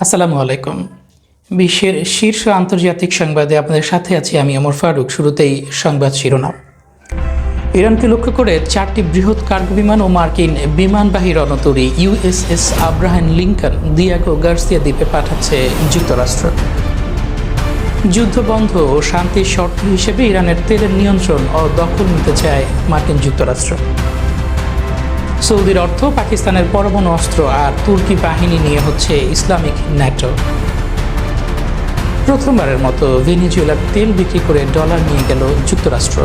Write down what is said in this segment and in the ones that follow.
আসসালামু আলাইকুম। বিশ্বের শীর্ষ আন্তর্জাতিক সংবাদে আপনাদের সাথে আছি আমি অমর ফারুক। শুরুতেই সংবাদ শিরোনাম। ইরানকে লক্ষ্য করে চারটি বৃহৎ কার্গো বিমান ও মার্কিন বিমানবাহী রণতরী USS Abraham Lincoln, Diego Garcia দ্বীপে পাঠাচ্ছে যুক্তরাষ্ট্র। যুদ্ধ বন্ধ ও শান্তির শর্ত হিসেবে ইরানের তেলের নিয়ন্ত্রণ ও দখল নিতে চায় মার্কিন যুক্তরাষ্ট্র। সৌদির অর্থ, পাকিস্তানের পরমাণু অস্ত্র আর তুর্কি বাহিনী নিয়ে হচ্ছে ইসলামিক ন্যাটো। প্রথমবারের মতো ভেনিজুয়েলার তেল বিক্রি করে ডলার নিয়ে গেল যুক্তরাষ্ট্র।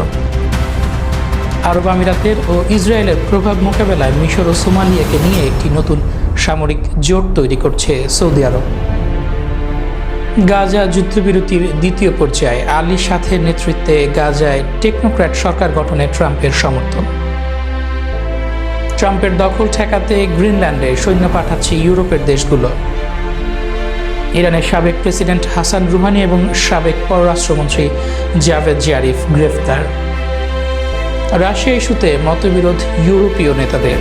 আরব আমিরাতের ও ইসরায়েলের প্রভাব মোকাবেলায় মিশর ও সোমালিয়াকে নিয়ে একটি নতুন সামরিক জোট তৈরি করছে সৌদি আরব। গাজা যুদ্ধবিরতির দ্বিতীয় পর্যায়ে আলী সাথের নেতৃত্বে গাজায় টেকনোক্র্যাট সরকার গঠনে ট্রাম্পের সমর্থন। ট্রাম্পের দখল ঠেকাতে গ্রিনল্যান্ডে সৈন্য পাঠাচ্ছে ইউরোপের দেশগুলো। ইরানের সাবেক প্রেসিডেন্ট হাসান রুহানি এবং সাবেক পররাষ্ট্রমন্ত্রী জাভেদ জারিফ গ্রেফতার। রাশিয়া ইস্যুতে মতবিরোধ ইউরোপীয় নেতাদের।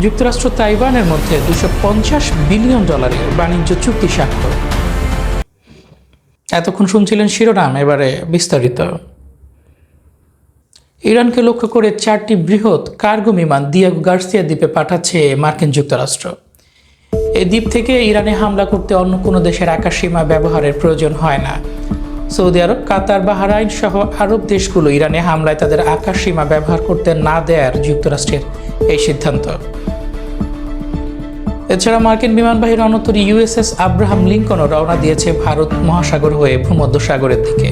যুক্তরাষ্ট্র তাইওয়ানের মধ্যে দুশো বিলিয়ন ডলারের বাণিজ্য চুক্তি স্বাক্ষর। এতক্ষণ শুনছিলেন শিরোনাম, এবারে বিস্তারিত। ইরানকে লক্ষ্য করে চারটি বৃহৎ কার্গো বিমান দিয়াগো গার্সিয়া দ্বীপে পাঠাচ্ছে মার্কিন যুক্তরাষ্ট্র। এই দ্বীপ থেকে ইরানে হামলা করতে অন্য কোনো দেশের আকাশসীমা ব্যবহারের প্রয়োজন হয় না। সৌদি আরব, কাতার, বাহারাইন সহ আরব দেশগুলো ইরানে হামলায় তাদের আকাশসীমা ব্যবহার করতে না দেয়ার যুক্তরাষ্ট্রের এই সিদ্ধান্ত। এছাড়া মার্কিন বিমানবাহী রণতরী ইউএসএস আব্রাহাম লিঙ্কনও রওনা দিয়েছে ভারত মহাসাগর হয়ে ভূমধ্যসাগরের দিকে।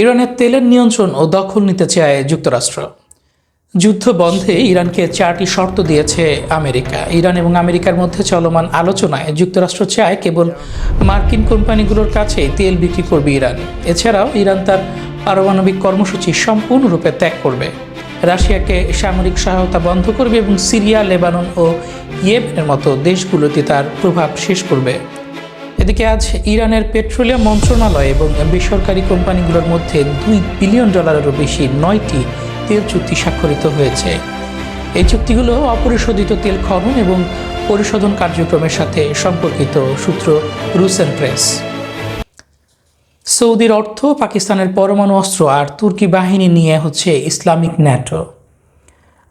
ইরানের তেলের নিয়ন্ত্রণ ও দখল নিতে চায় যুক্তরাষ্ট্র। যুদ্ধ বন্ধে ইরানকে চারটি শর্ত দিয়েছে আমেরিকা। ইরান এবং আমেরিকার মধ্যে চলমান আলোচনায় যুক্তরাষ্ট্র চায় কেবল মার্কিন কোম্পানিগুলোর কাছে তেল বিক্রি করবে ইরান। এছাড়াও ইরান তার পারমাণবিক কর্মসূচি সম্পূর্ণরূপে ত্যাগ করবে। রাশিয়াকে সামরিক সহায়তা বন্ধ করবে এবং সিরিয়া, লেবানন ও ইয়েমেনের মতো দেশগুলোতে তার প্রভাব শেষ করবে। এদিকে আজ ইরানের পেট্রোলিয়াম মন্ত্রণালয় এবং বেসরকারি কোম্পানিগুলোর মধ্যে দুই বিলিয়ন ডলারেরও বেশি নয়টি তেল চুক্তি স্বাক্ষরিত হয়েছে। এই চুক্তিগুলো অপরিশোধিত তেল খনন এবং পরিশোধন কার্যক্রমের সাথে সম্পর্কিত সূত্র রুসেন প্রেস। সৌদির অর্থ পাকিস্তানের পরমাণু অস্ত্র আর তুর্কি বাহিনী নিয়ে হচ্ছে ইসলামিক ন্যাটো।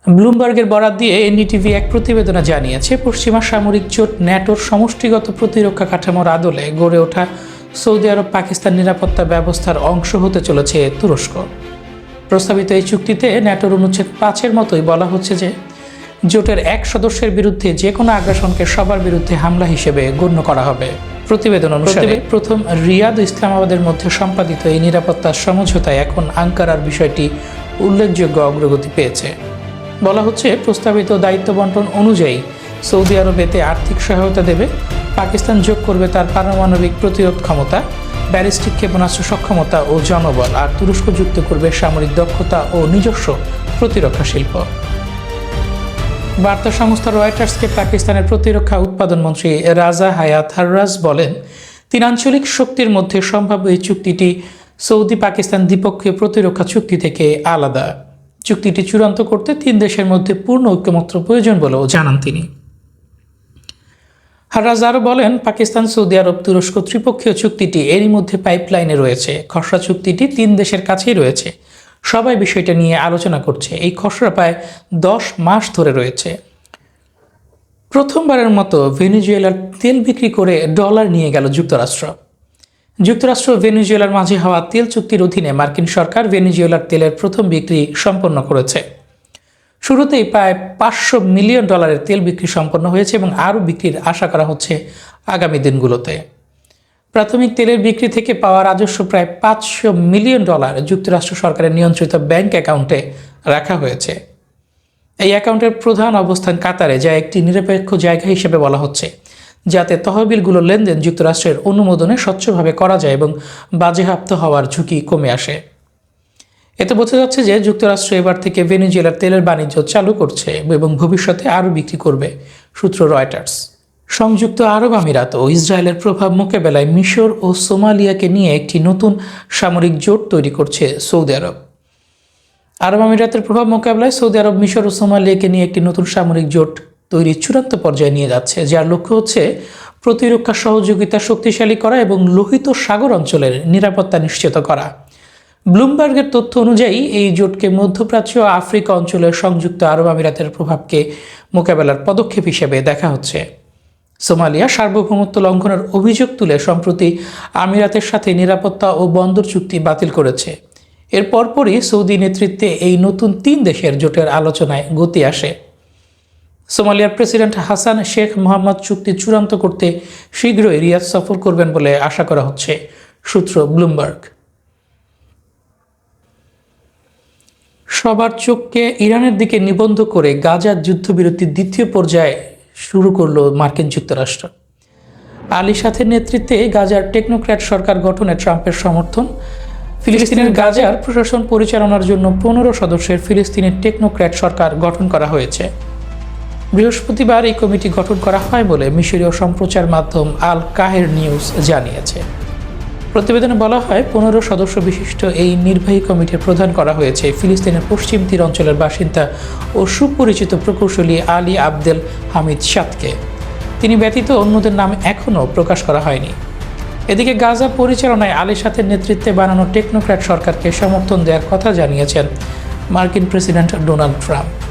ব্লুমবার্গের বরাত দিয়ে এনডিটিভি এক প্রতিবেদনে জানিয়েছে পশ্চিমা সামরিক জোট ন্যাটোর সমষ্টিগত প্রতিরক্ষা কাঠামোর আদলে গড়ে ওঠা সৌদি আরব পাকিস্তান নিরাপত্তা ব্যবস্থার অংশ হতে চলেছে তুরস্ক। প্রস্তাবিত এই চুক্তিতে ন্যাটোর অনুচ্ছেদ পাঁচের মতোই বলা হচ্ছে যে জোটের এক সদস্যের বিরুদ্ধে যে কোনো আগ্রাসনকে সবার বিরুদ্ধে হামলা হিসেবে গণ্য করা হবে। প্রতিবেদন অনুসারে প্রথম রিয়াদ ইসলামাবাদের মধ্যে সম্পাদিত এই নিরাপত্তা সমঝোতায় এখন আঙ্কারার বিষয়টি উল্লেখযোগ্য অগ্রগতি পেয়েছে। বলা হচ্ছে, প্রস্তাবিত দায়িত্ব বন্টন অনুযায়ী সৌদি আরব এতে আর্থিক সহায়তা দেবে। পাকিস্তান যোগ করবে তার পারমাণবিক প্রতিরোধ ক্ষমতা, ব্যালিস্টিক ক্ষেপণাস্ত্র সক্ষমতা ও জনবল, আর তুরস্ক যুক্ত করবে সামরিক দক্ষতা ও নিজস্ব প্রতিরক্ষা শিল্প। বার্তা সংস্থা রয়টার্সকে পাকিস্তানের প্রতিরক্ষা উৎপাদন মন্ত্রী রাজা হায়াত হাররাজ বলেন, তিন আঞ্চলিক শক্তির মধ্যে সম্ভাব্য এই চুক্তিটি সৌদি পাকিস্তান দ্বিপক্ষীয় প্রতিরক্ষা চুক্তি থেকে আলাদা। চুক্তিটি চূড়ান্ত করতে তিন দেশের মধ্যে পূর্ণ ঐক্যমত্র প্রয়োজন বলেও জানান তিনি। হারাজ আরও বলেন, পাকিস্তান, সৌদি আরব, তুরস্ক ত্রিপক্ষীয় চুক্তিটি এরই মধ্যে পাইপলাইনে রয়েছে। খসড়া চুক্তিটি তিন দেশের কাছেই রয়েছে। সবাই বিষয়টা নিয়ে আলোচনা করছে। এই খসড়া প্রায় দশ মাস ধরে রয়েছে। প্রথমবারের মতো ভেনিজুয়েলার তেল বিক্রি করে ডলার নিয়ে গেল যুক্তরাষ্ট্র। যুক্তরাষ্ট্র ভেনিজুয়েলার মাঝে হওয়া তেল চুক্তির অধীনে মার্কিন সরকার ভেনিজুয়েলার তেলের প্রথম বিক্রি সম্পন্ন করেছে। শুরুতেই প্রায় পাঁচশো মিলিয়ন ডলারের তেল বিক্রি সম্পন্ন হয়েছে এবং আরও বিক্রির আশা করা হচ্ছে আগামী দিনগুলোতে। প্রাথমিক তেলের বিক্রি থেকে পাওয়া রাজস্ব প্রায় পাঁচশো মিলিয়ন ডলার যুক্তরাষ্ট্র সরকারের নিয়ন্ত্রিত ব্যাংক অ্যাকাউন্টে রাখা হয়েছে। এই অ্যাকাউন্টের প্রধান অবস্থান কাতারে, যা একটি নিরপেক্ষ জায়গা হিসেবে বলা হচ্ছে। যাতে তহবিলগুলো লেনদেন যুক্তরাষ্ট্রের অনুমোদনে স্বচ্ছভাবে করা যায় এবং বাজেহাপ্ত হওয়ার ঝুঁকি কমে আসে। এতে বোঝা যাচ্ছে যে যুক্তরাষ্ট্র এবার থেকে ভেনিজুয়েলার তেলের বাণিজ্য চালু করছে এবং ভবিষ্যতে আরও বিক্রি করবে, সূত্র রয়টার্স। সংযুক্ত আরব আমিরাত ও ইসরায়েলের প্রভাব মোকাবেলায় মিশর ও সোমালিয়াকে নিয়ে একটি নতুন সামরিক জোট তৈরি করছে সৌদি আরব। আরব আমিরাতের প্রভাব মোকাবেলায় সৌদি আরব, মিশর ও সোমালিয়াকে নিয়ে একটি নতুন সামরিক জোট তৈরির চূড়ান্ত পর্যায়ে নিয়ে যাচ্ছে, যার লক্ষ্য হচ্ছে প্রতিরক্ষা সহযোগিতা শক্তিশালী করা এবং লোহিত সাগর অঞ্চলের নিরাপত্তা নিশ্চিত করা। ব্লুমবার্গের তথ্য অনুযায়ী, এই জোটকে মধ্যপ্রাচ্য ও আফ্রিকা অঞ্চলের সংযুক্ত আরব আমিরাতের প্রভাবকে মোকাবেলার পদক্ষেপ হিসেবে দেখা হচ্ছে। সোমালিয়া সার্বভৌমত্ব লঙ্ঘনের অভিযোগ তুলে সম্প্রতি আমিরাতের সাথে নিরাপত্তা ও বন্দর চুক্তি বাতিল করেছে। এর পরপরই সৌদি নেতৃত্বে এই নতুন তিন দেশের জোটের আলোচনায় গতি আসে। সোমালিয়ার প্রেসিডেন্ট হাসান শেখ মোহাম্মদ চুক্তি চূড়ান্ত করতে শীঘ্রই রিয়াদ সফর করবেন বলে আশা করা হচ্ছে, সূত্র ব্লুমবার্গ। সবার চোখকে ইরানের দিকে নিবন্ধ করে গাজার যুদ্ধবিরতির দ্বিতীয় পর্যায়ে শুরু করল মার্কিন যুক্তরাষ্ট্র। আলী সাথের নেতৃত্বে গাজার টেকনোক্র্যাট সরকার গঠনে ট্রাম্পের সমর্থন। ফিলিস্তিনের গাজার প্রশাসন পরিচালনার জন্য পনেরো সদস্যের ফিলিস্তিনের টেকনোক্র্যাট সরকার গঠন করা হয়েছে। বৃহস্পতিবার এই কমিটি গঠন করা হয় বলে মিশরীয় সম্প্রচার মাধ্যম আল কাহের নিউজ জানিয়েছে। প্রতিবেদনে বলা হয়, পনেরো সদস্য বিশিষ্ট এই নির্বাহী কমিটির প্রধান করা হয়েছে। ফিলিস্তিনের পশ্চিম তীর অঞ্চলের বাসিন্দা ও সুপরিচিত প্রকৌশলী আলী আবদেল হামিদ সাদকে। তিনি ব্যতীত অন্যদের নাম এখনও প্রকাশ করা হয়নি। এদিকে গাজা পরিচালনায় আলী সাথের নেতৃত্বে বানানো টেকনোক্র্যাট সরকারকে সমর্থন দেওয়ার কথা জানিয়েছেন মার্কিন প্রেসিডেন্ট ডোনাল্ড ট্রাম্প।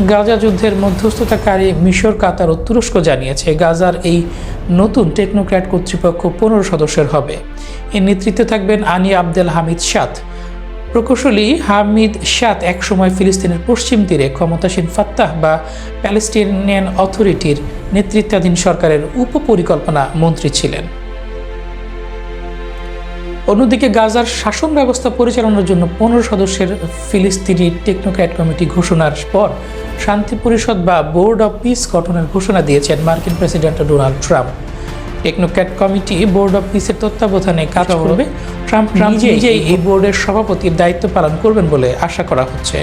গাজা যুদ্ধের মধ্যস্থতাকারী মিশর, কাতার ও তুরস্ক জানিয়েছে, গাজার এই নতুন টেকনোক্র্যাট কর্তৃপক্ষ পনেরো সদস্যের হবে। এর নেতৃত্বে থাকবেন আনি আবদেল হামিদ সাত প্রকৌশলী হামিদ সাদ একসময় ফিলিস্তিনের পশ্চিম তীরে ক্ষমতাসীন ফাত্তাহ বা প্যালেস্টিনিয়ান অথরিটির নেতৃত্বাধীন সরকারের উপপরিকল্পনা মন্ত্রী ছিলেন। অন্যদিকে গাজার শাসন ব্যবস্থা পরিচালনার জন্য পনেরো সদস্যের ফিলিস্তিনি টেকনোক্র্যাট কমিটি ঘোষণার পর শান্তি পরিষদ বা বোর্ড অব পিস গঠনের ঘোষণা দিয়েছেন মার্কিন president Donald Trump. Technocrat committee board of পিসের তত্ত্বাবধানে কাজ করবে। ট্রাম্প নিজেই এই বোর্ডের সভাপতির দায়িত্ব পালন করবেন বলে আশা করা হচ্ছে।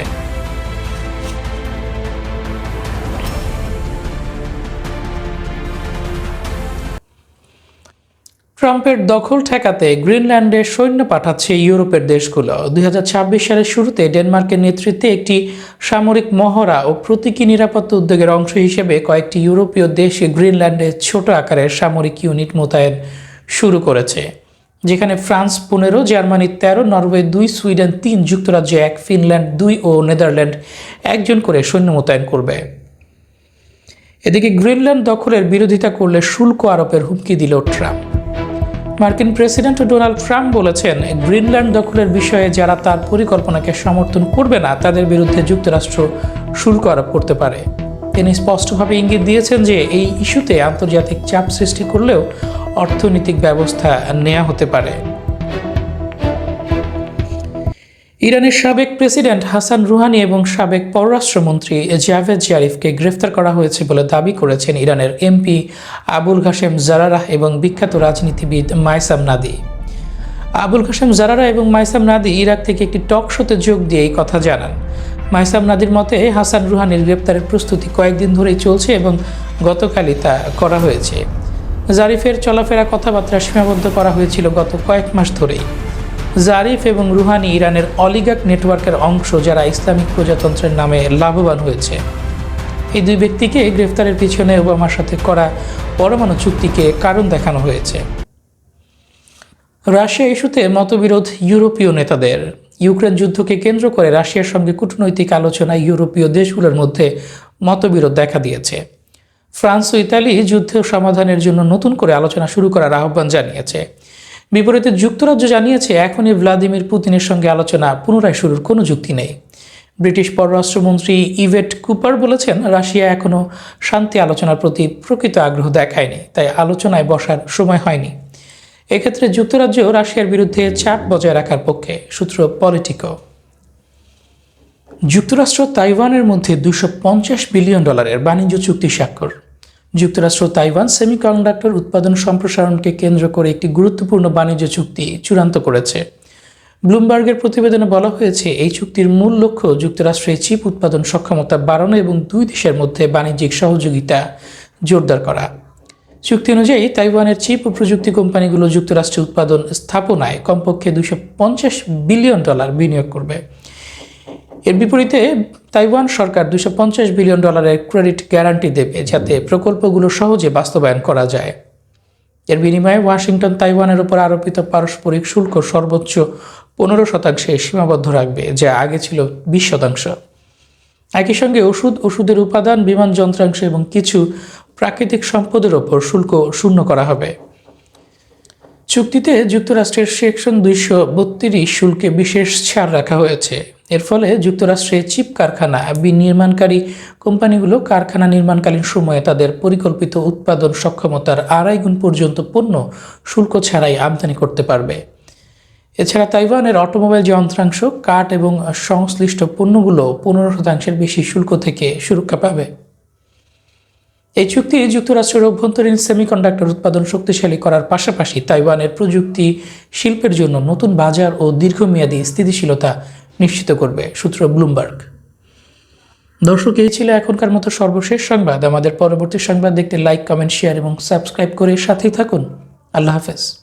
ট্রাম্পের দখল ঠেকাতে গ্রিনল্যান্ডে সৈন্য পাঠাচ্ছে ইউরোপের দেশগুলো। দুই হাজার ছাব্বিশ সালের শুরুতে ডেনমার্কের নেতৃত্বে একটি সামরিক মহড়া ও প্রতীকী নিরাপত্তা উদ্যোগের অংশ হিসেবে কয়েকটি ইউরোপীয় দেশ গ্রিনল্যান্ডে ছোট আকারের সামরিক ইউনিট মোতায়েন শুরু করেছে, যেখানে ফ্রান্স পনেরো, জার্মানি তেরো, নরওয়ে দুই, সুইডেন তিন, যুক্তরাজ্য এক, ফিনল্যান্ড দুই ও নেদারল্যান্ড একজন করে সৈন্য মোতায়েন করবে। এদিকে গ্রিনল্যান্ড দখলের বিরোধিতা করলে শুল্ক আরোপের হুমকি দিল ট্রাম্প। মার্কিন প্রেসিডেন্ট ডোনাল্ড ট্রাম্প বলেছেন, গ্রিনল্যান্ড দখলের বিষয়ে যারা তার পরিকল্পনাকে সমর্থন করবে না, তাদের বিরুদ্ধে যুক্তরাষ্ট্র শুল্ক আরোপ করতে পারে। তিনি স্পষ্টভাবে ইঙ্গিত দিয়েছেন যে, এই ইস্যুতে আন্তর্জাতিক চাপ সৃষ্টি করলেও অর্থনৈতিক ব্যবস্থা নেওয়া হতে পারে। ইরানের সাবেক প্রেসিডেন্ট হাসান রুহানি এবং সাবেক পররাষ্ট্রমন্ত্রী জাভেদ জারিফকে গ্রেফতার করা হয়েছে বলে দাবি করেছেন ইরানের এমপি আবুল ঘাসেম জারারাহ এবং বিখ্যাত রাজনীতিবিদ মাইসাম নাদি। আবুল ঘাসেম জারারা এবং মাইসাম নাদি ইরাক থেকে একটি টক শোতে যোগ দিয়ে এই কথা জানান। মাইসাম নাদির মতে, হাসান রুহানির গ্রেপ্তারের প্রস্তুতি কয়েকদিন ধরেই চলছে এবং গতকালই তা করা হয়েছে। জারিফের চলাফেরা কথাবার্তা সীমাবদ্ধ করা হয়েছিল গত কয়েক মাস ধরেই। জারিফ এবং রুহানি ইরানের অলিগাক নেটওয়ার্কের অংশ যারা ইসলামিক প্রজাতন্ত্রের নামে লাভবান হয়েছে। এই দুই ব্যক্তিকে গ্রেফতারের পিছনে ওবামার সাথে করা পরমাণু চুক্তিকে কারণ দেখানো হয়েছে। রাশিয়া ইস্যুতে মতবিরোধ ইউরোপীয় নেতাদের। ইউক্রেন যুদ্ধকে কেন্দ্র করে রাশিয়ার সঙ্গে কূটনৈতিক আলোচনায় ইউরোপীয় দেশগুলোর মধ্যে মতবিরোধ দেখা দিয়েছে। ফ্রান্স ও ইতালি যুদ্ধ সমাধানের জন্য নতুন করে আলোচনা শুরু করার আহ্বান জানিয়েছে। বিপরীতে যুক্তরাজ্য জানিয়েছে এখনই ভ্লাদিমির পুতিনের সঙ্গে আলোচনা, পুনরায় শুরুর কোনো যুক্তি নেই। ব্রিটিশ পররাষ্ট্রমন্ত্রী ইভেট কুপার বলেছেন, রাশিয়া এখনও শান্তি আলোচনার প্রতি প্রকৃত আগ্রহ দেখায়নি, তাই আলোচনায় বসার সময় হয়নি। এক্ষেত্রে যুক্তরাজ্য রাশিয়ার বিরুদ্ধে চাপ বজায় রাখার পক্ষে, সূত্র পলিটিকো। যুক্তরাষ্ট্র তাইওয়ানের মধ্যে দুশো বিলিয়ন ডলারের বাণিজ্য চুক্তি স্বাক্ষর। যুক্তরাষ্ট্র তাইওয়ান সেমিকন্ডাক্টর উৎপাদন সম্প্রসারণকে কেন্দ্র করে একটি গুরুত্বপূর্ণ বাণিজ্য চুক্তি চূড়ান্ত করেছে। ব্লুমবার্গের প্রতিবেদনে বলা হয়েছে, এই চুক্তির মূল লক্ষ্য যুক্তরাষ্ট্রে চিপ উৎপাদন সক্ষমতা বাড়ানো এবং দুই দেশের মধ্যে বাণিজ্যিক সহযোগিতা জোরদার করা। চুক্তি অনুযায়ী, তাইওয়ানের চিপ ও প্রযুক্তি কোম্পানিগুলো যুক্তরাষ্ট্রে উৎপাদন স্থাপনায় কমপক্ষে দুশো বিলিয়ন ডলার বিনিয়োগ করবে। এর বিপরীতে তাইওয়ান সরকার দুশো বিলিয়ন ডলারের ক্রেডিট গ্যারান্টি দেবে যাতে প্রকল্পগুলো সহজে বাস্তবায়ন করা যায়। এর বিনিময়ে ওয়াশিংটন তাইওয়ানের উপর আরোপিত পারস্পরিক শুল্ক সর্বোচ্চ পনেরো শতাংশে সীমাবদ্ধ রাখবে, যা আগে ছিল বিশ শতাংশ। একই সঙ্গে ওষুধ, ওষুধের উপাদান, বিমান যন্ত্রাংশ এবং কিছু প্রাকৃতিক সম্পদের ওপর শুল্ক শূন্য করা হবে। চুক্তিতে যুক্তরাষ্ট্রের সেকশন দুইশো বত্রিশ শুল্কে বিশেষ ছাড় রাখা হয়েছে। এর ফলে যুক্তরাষ্ট্রে চিপ কারখানা বিনির্মাণকারী কোম্পানিগুলো কারখানা নির্মাণকালীন সময়ে তাদের পরিকল্পিত উৎপাদন সক্ষমতার আড়াই গুণ পর্যন্ত পণ্য শুল্ক ছাড়াই আমদানি করতে পারবে। এছাড়া তাইওয়ানের অটোমোবাইল যন্ত্রাংশ, কাঠ এবং সংশ্লিষ্ট পণ্যগুলো পনেরো শতাংশের বেশি শুল্ক থেকে সুরক্ষা পাবে। এই চুক্তি যুক্তরাষ্ট্রের অভ্যন্তরীণ সেমিকন্ডাক্টর উৎপাদন শক্তিশালী করার পাশাপাশি তাইওয়ানের প্রযুক্তি শিল্পের জন্য নতুন বাজার ও দীর্ঘমেয়াদী স্থিতিশীলতা নিশ্চিত করবে সূত্র ব্লুমবার্গ। দর্শক, এই ছিল এখনকার মতো সর্বশেষ সংবাদ। আমাদের পরবর্তী সংবাদ দেখতে লাইক কমেন্ট শেয়ার এবং সাবস্ক্রাইব করে সাথেই থাকুন। আল্লাহ হাফেজ।